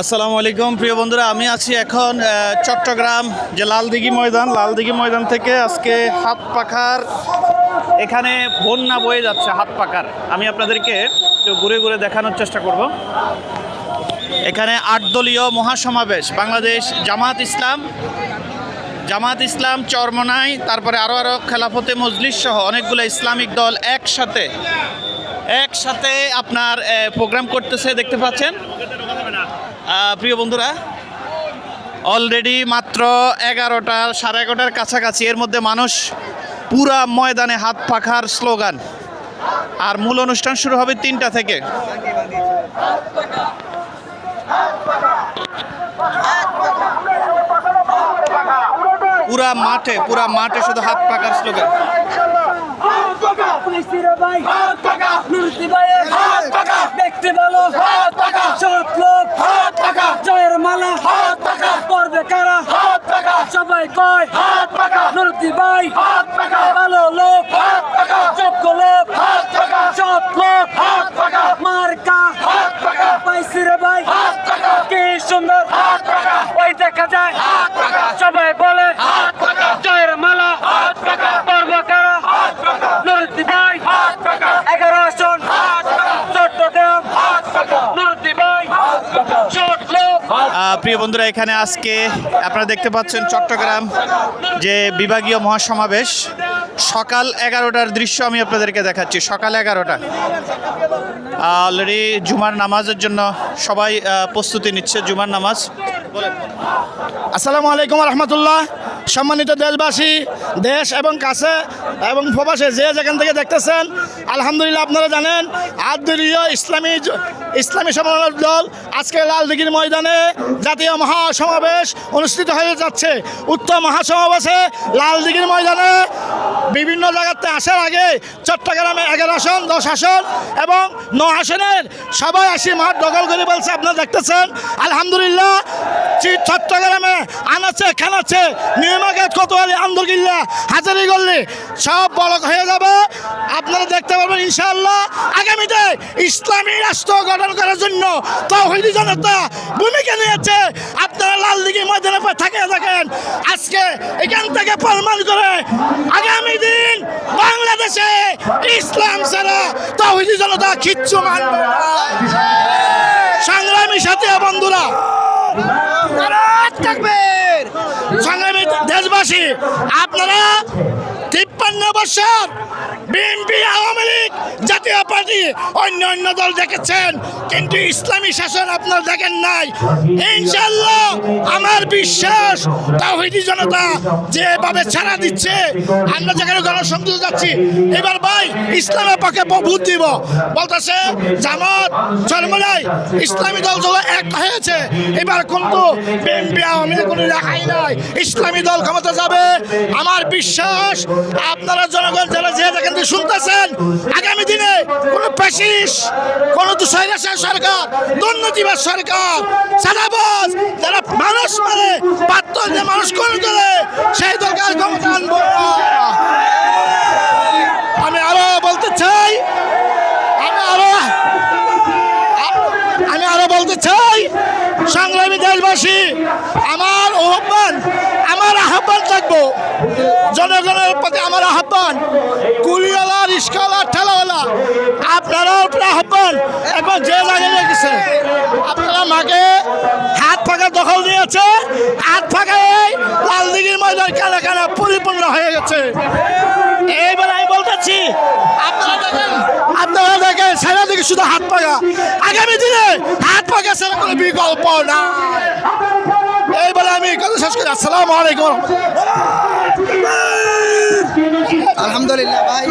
আসসালামু আলাইকুম, প্রিয় বন্ধুরা। আমি আছি এখন চট্টগ্রাম যে লালদিঘি ময়দান। লালদিঘি ময়দান থেকে আজকে হাত পাখার এখানে বন্যা বয়ে যাচ্ছে, হাত পাখার। আমি আপনাদেরকে ঘুরে ঘুরে দেখানোর চেষ্টা করব। এখানে আট দলীয় মহাসমাবেশ, বাংলাদেশ জামাত ইসলাম জামাত ইসলাম চরমনাই, তারপরে আরও আরও খেলাফতে মজলিস সহ অনেকগুলো ইসলামিক দল একসাথে একসাথে আপনার প্রোগ্রাম করতেছে, দেখতে পাচ্ছেন। প্রিয় বন্ধুরা অলরেডি মাত্র এগারোটার সাড়ে এগারোটার কাছাকাছি। এর মধ্যে মানুষ পুরা ময়দানে হাত পাখার স্লোগান। আর মূল অনুষ্ঠান শুরু হবে তিনটা থেকে। পুরা মাঠে পুরা মাঠে শুধু হাত পাখার স্লোগান। দেখতে ভালো লোক জয়ের মালা পর্বে কারা সবাই কয় নুরুতি ভাই ভালো লোক যোগ্য লোক সৎ লোক মার্কা পাইছি রে ভাই কি সুন্দর ওই দেখা যায় সবাই বলে জয়ের মালা পর্বে কারা নুরুতি ভাই এগারো আসন চট্টগ্রাম নুরুতি ভাই চট লোক আহ, প্রিয় বন্ধুরা, এখানে আজকে আপনারা দেখতে পাচ্ছেন চট্টগ্রাম যে বিভাগীয় মহাসমাবেশ। সকাল এগারোটার দৃশ্য আমি আপনাদেরকে দেখাচ্ছি, সকাল এগারোটা। অলরেডি জুমার নামাজের জন্য সবাই প্রস্তুতি নিচ্ছে জুমার নামাজ। আসসালামু আলাইকুম রহমতুল্লাহ। সম্মানিত দেশবাসী, দেশ এবং কাছে এবং প্রবাসে যে যেখান থেকে দেখতেছেন, আলহামদুলিল্লাহ আপনারা জানেন, আদুরীয় ইসলামী ইসলামী সমন্বয় দল আজকে লালদিঘির ময়দানে জাতীয় মহাসমাবেশ অনুষ্ঠিত হয়ে যাচ্ছে। উত্তর মহাসমাবেশে লালদিঘির ময়দানে বিভিন্ন জায়গাতে আসার আগে চট্টগ্রামে এগারো আসন, দশ আসন এবং ন আসনের সবাই আসি মাঠ দখল করে বলছে, আপনারা দেখতেছেন? আলহামদুলিল্লাহ চট্টগ্রামে আনাচ্ছে খানাচ্ছে নিয়মাঘাট কোতোয়ালি, আন্দরগিল্লা হাজারি গল্লি সব বড় হয়ে যাবে। আপনারা দেখতে পারবেন ইনশাআল্লাহ, আগামীতে ইসলামী রাষ্ট্র গঠন করার জন্য তৌহিদি জনতা ভূমিকা নিয়েছে। আপনারা লাল দিঘি ময়দানে থাকে থাকেন। আজকে এখান থেকে প্রমাণ করে আগামী দিন বাংলাদেশে ইসলাম ছাড়া তাহিদি জনতা কিচ্ছু মানবে সংগ্রামী সাথে বন্ধুরা থাকবে সংগ্রামী দেশবাসী, আপনারা তিপ্পান্ন বছর বিএনপি আওয়ামী লীগ, জাতীয় পার্টি, অন্য অন্য দল দেখেছেন, কিন্তু ইসলামী শাসন আপনারা দেখেন নাই। ইনশাল্লাহ আমার বিশ্বাস তাহিদি জনতা যেভাবে ছাড়া দিচ্ছে, আমরা যেখানে গণসংযোগ যাচ্ছি, এবার ভাই ইসলামের পক্ষে ভোট দিব। বলতেছে, জামাত চরমলাই ইসলামী দল যখন এক হয়েছে, এবার কিন্তু বিএনপি আওয়ামী লীগ কোনো রেখাই নাই। ইসলামী দল ক্ষমতা যাবে। আমার বিশ্বাস আপনারা জনগণ যারা যে থেকে শুনতেছেন, আগামী দিনে কোনো পেশিস কোনো দুশাইরাসার সরকার দুর্নীতিবাদ সরকার, সাদাবাজ, যারা মানুষ মানে পাত্র যে মানুষ কোন করে সেই দরকার ক্ষমতা আনব আমি আরও বলতে চাই, আমি আরও আমি আরও বলতে চাই, সংগ্রামী দেশবাসী, আমার আহ্বান আমার আহ্বান থাকব জনগণের প্রতি আমার আহ্বান কুলিওয়ালা রিস্কাওয়ালা ঠেলাওয়ালা আপনারা আহ্বান এখন যে লাগে লেগেছে আপনারা মাকে হাত ফাঁকা দখল নিয়েছে হাত ফাঁকায় লাল দিঘির ময়দান কানা কানা পরিপূর্ণ হয়ে গেছে। এইবার আমি বলতেছি, আপনারা দেখেন আপনারা দেখেন দিকে শুধু হাত পাকা আগামী দিনে হাত পাকা সেরা কোনো বিকল্প না এই বলে আমি কথা শেষ করি। আসসালামু আলাইকুম। আলহামদুলিল্লাহ ভাই,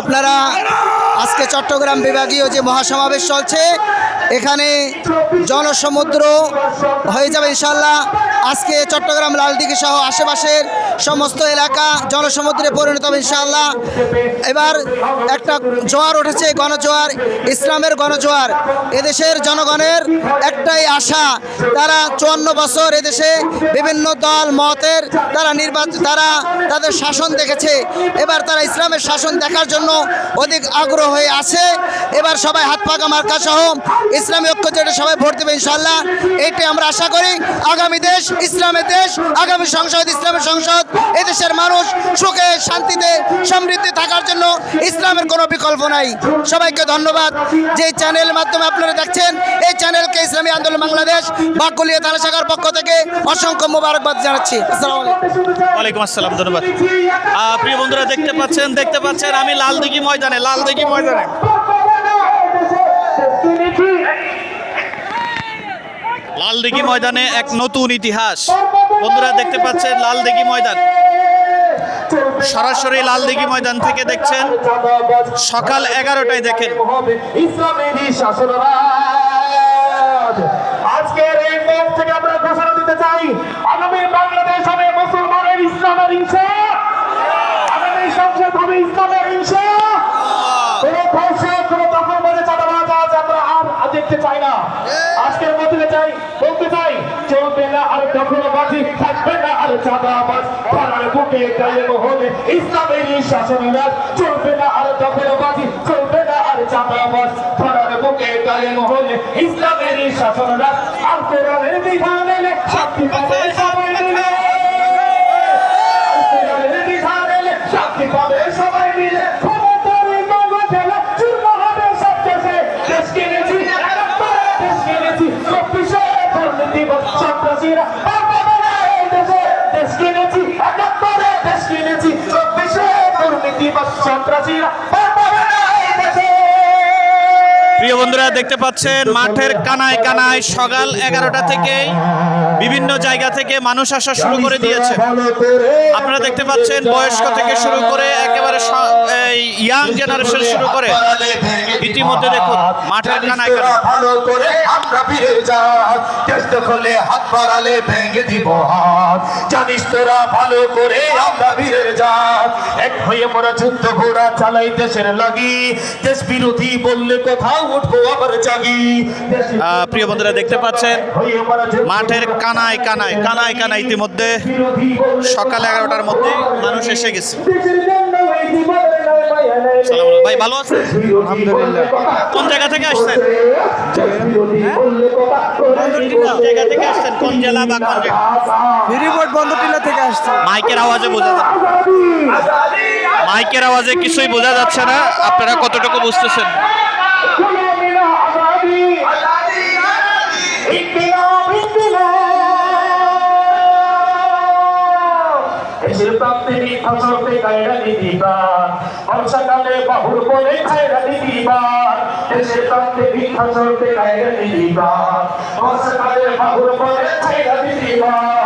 আপনারা আজকে চট্টগ্রাম বিভাগীয় যে মহাসমাবেশ চলছে, এখানে জনসমুদ্র হয়ে যাবে ইনশাল্লাহ আজকে চট্টগ্রাম লালদিঘি সহ আশেপাশের সমস্ত এলাকা জনসমুদ্রে পরিণত হবে ইনশাল্লাহ এবার একটা জোয়ার উঠেছে, গণজোয়ার, ইসলামের গণজোয়ার। এদেশের জনগণের একটাই আশা, তারা চুয়ান্ন বছর এদেশে বিভিন্ন দল, মতের তারা নির্বাচন তারা তাদের শাসন দেখেছে। এবার তারা ইসলামের শাসন দেখার জন্য অধিক আগ্রহ হয়ে আছে। এবার সবাই হাত পাকা মার্কা সহ। ইসলামী ঐক্য জোটে সবাই ভোট দেবে ইনশাল্লাহ এইটাই আমরা আশা করি আগামী দেশ ইসলামের দেশ, আগামী সংসদ ইসলামের সংসদ, এদেশের মানুষ সুখে, শান্তিতে, সমৃদ্ধি থাকার জন্য ইসলামের কোনো বিকল্প নাই। সবাইকে ধন্যবাদ। যে চ্যানেলের মাধ্যমে আপনারা দেখছেন, এই চ্যানেলকে ইসলামী আন্দোলন বাংলাদেশ, বাকুলিয়া থানা শাখার পক্ষ থেকে অসংখ্য মোবারকবাদ জানাচ্ছি। আসসালামু আলাইকুম। ওয়ালাইকুম আসসালাম, ধন্যবাদ। প্রিয় বন্ধুরা, দেখতে পাচ্ছেন দেখতে পাচ্ছেন, আমি লাল দিঘি ময়দানে লাল দিঘি ময়দানে। লাল দিঘি ময়দানে এক নতুন ইতিহাস। বন্ধুরা দেখতে পাচ্ছেন লাল দিঘি ময়দান। সরাসরি লাল দিঘি ময়দান থেকে দেখছেন। সকাল এগারোটায় দেখেন। ইসলামেরই আজকের এই মঞ্চ থেকে আমরা ঘোষণা দিতে চাই আগামী বাংলাদেশ হবে মুসলমানের ইসলামের হিংসা। আগামী সংসদ হবে ইসলামের হিংসা। চাই না। আজকের মধ্যে চাই, বলতে চাই, চলবে না আর দখলবাজি, থাকবে না আর চাঁদাবাজ। ধরার বুকে গায়ে মহলে ইসলামেরই শাসনরাজ চলবে না আর দখলবাজি, চলবে না আর চাঁদাবাজ। ধরার বুকে গায়ে মহলে ইসলামেরই শাসনরাজ আর কোরআনের বিধান এলে, শান্তি পাবে সবাই মিলে। প্রিয় বন্ধুরা দেখতে পাচ্ছেন মাঠের কানায় কানায় সকাল এগারোটা থেকেই। বিভিন্ন জায়গা থেকে মানুষ আসা শুরু করে দিয়েছে। আপনারা দেখতে পাচ্ছেন বয়স্ক থেকে শুরু করে একেবারে ইয়াং জেনারেশন শুরু করে। ইতিমধ্যে দেখুন মাঠের কানায় ভালো করে আমরা ফিরে হাত বাড়ালে ভেঙে দিব হাত। জানিস তোরা ভালো করে আমরা ফিরে এক হয়ে মোরা যুদ্ধ ঘোড়া চালাই দেশের লাগি। দেশ বিরোধী বললে কোথাও উঠবো আবার জাগি। প্রিয় বন্ধুরা দেখতে পাচ্ছেন মাঠের কানায় কানায় কানায় কানায় ইতিমধ্যে সকাল এগারোটার মধ্যে মানুষ এসে গেছে। ভাই ভালো আছেন? আলহামদুলিল্লাহ। কোন জায়গা থেকে আসছেন? জায়গা থেকে আসছেন? কোন জেলা বা কোন থেকে আসছে। মাইকের আওয়াজে বোঝা মাইকের আওয়াজে কিছুই বোঝা যাচ্ছে না। আপনারা কতটুকু বুঝতেছেন? চলতে গায়রা দিদিবার বর্ষাকালে বাহুর বলে খায়রা দিদিবার দেশের প্রান্তে মিথ্যা চলতে গায়রা দিদিবার বর্ষাকালে বাহুর বলে খায়রা দিদিবার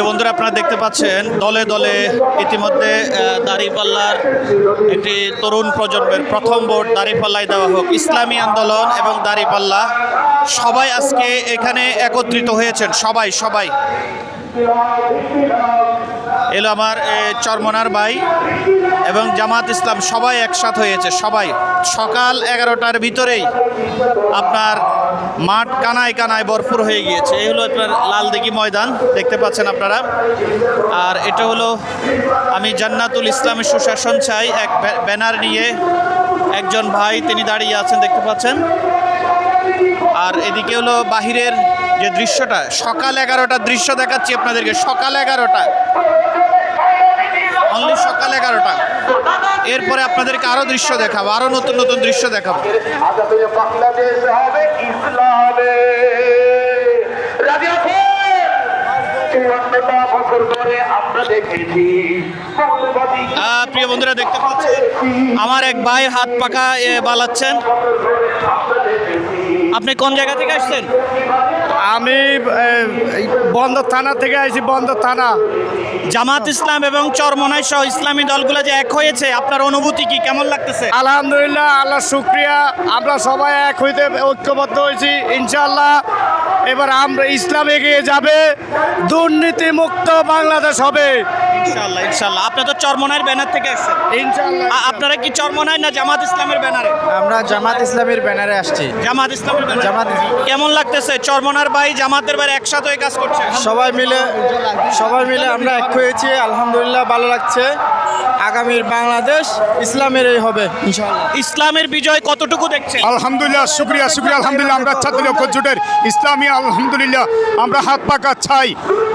প্রিয় বন্ধুরা, আপনারা দেখতে পাচ্ছেন, দলে দলে ইতিমধ্যে দাঁড়িপাল্লার একটি তরুণ প্রজন্মের প্রথম ভোট দাঁড়িপাল্লায় দেওয়া হোক। ইসলামী আন্দোলন এবং দাঁড়িপাল্লা সবাই আজকে এখানে একত্রিত হয়েছেন, সবাই সবাই। এলো আমার চরমনার ভাই এবং জামাত ইসলাম সবাই একসাথ হয়েছে, সবাই। সকাল এগারোটার ভিতরেই আপনার মাঠ কানায় কানায় ভরপুর হয়ে গিয়েছে। এই হলো আপনার লালদিঘি ময়দান, দেখতে পাচ্ছেন আপনারা। আর এটা হলো আমি জান্নাতুল ইসলামের সুশাসন চাই, এক ব্যানার নিয়ে একজন ভাই তিনি দাঁড়িয়ে আছেন, দেখতে পাচ্ছেন। আর এদিকে হলো বাহিরের যে দৃশ্যটা, সকাল এগারোটার দৃশ্য দেখাচ্ছি আপনাদেরকে, সকাল এগারোটা অনলি সকাল এগারোটা। এরপরে আপনাদেরকে আরও দৃশ্য দেখাবো, আরও নতুন নতুন দৃশ্য দেখাবো। প্রিয় বন্ধুরা, দেখতে পাচ্ছেন, আমার এক ভাই হাত পাকা বালাচ্ছেন। আপনি কোন জায়গা থেকে আসছেন? আমি বন্দর থানা থেকে আইছি বন্দর থানা। জামাত ইসলাম এবং চরমনাই সহ ইসলামী দলগুলো যে এক হয়েছে আপনার অনুভূতি কি? কেমন লাগতেছে? আলহামদুলিল্লাহ আল্লাহ শুক্রিয়া। আমরা সবাই এক হইতে ঐক্যবদ্ধ হয়েছি ইনশাল্লাহ এবার আমরা ইসলাম এগিয়ে যাবে দুর্নীতি মুক্ত বাংলাদেশ হবে। ইনশাল্লাহ ইনশাল্লাহ আপনি তো চরমনাইয়ের ব্যানার থেকে আসছেন। ইনশাল্লাহ আপনারা কি চরমোনাই না জামাত ইসলামের ব্যানারে আমরা জামাত ইসলামের ব্যানারে আসছি। জামাত ইসলামের ব্যানারে জামাত ইসলাম। কেমন লাগতেছে? চরমনার ভাই জামাতের ভাই একসাথে কাজ করছে? সবাই মিলে সবাই মিলে আমরা এক হয়েছি আলহামদুলিল্লাহ ভালো লাগছে। আগামীর বাংলাদেশ ইসলামের এই হবে ইনশাআল্লাহ। ইসলামের বিজয় কতটুকু দেখছেন? আলহামদুলিল্লাহ শুক্রিয়া শুক্রিয়া। আলহামদুলিল্লাহ আমরা ছাত্র ঐক্য জোটের ইসলামী আলহামদুলিল্লাহ আমরা হাত পাকা চাই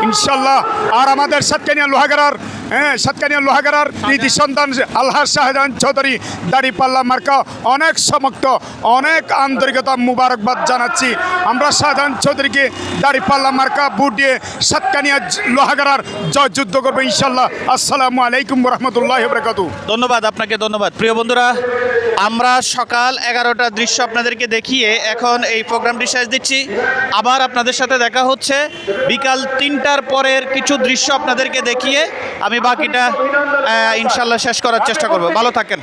ইনশাল্লাহ আর আমাদের সাতকানিয়া লোহাগারার হ্যাঁ সাতকানিয়া লোহাগারার নীতি সন্তান আল্লাহ শাহজাহান চৌধুরী দাড়ি পাল্লা মার্কা অনেক সমক্ত অনেক আন্তরিকতা মুবারকবাদ জানাচ্ছি। আমরা শাহজাহান চৌধুরীকে দাড়ি পাল্লা মার্কা বুট দিয়ে সাতকানিয়া লোহাগারার জয় যুদ্ধ করব ইনশাল্লাহ আসসালামু আলাইকুম রহমতুল্লাহ বরকাতু ধন্যবাদ আপনাকে ধন্যবাদ। প্রিয় বন্ধুরা আমরা সকাল এগারোটার দৃশ্য আপনাদেরকে দেখিয়ে এখন এই প্রোগ্রামটি শেষ দিচ্ছি। আবার আপনাদের সাথে দেখা হচ্ছে। বিকাল তিনটার পরের কিছু দৃশ্য আপনাদেরকে দেখিয়ে আমি বাকিটা ইনশাল্লাহ শেষ করার চেষ্টা করব। ভালো থাকেন।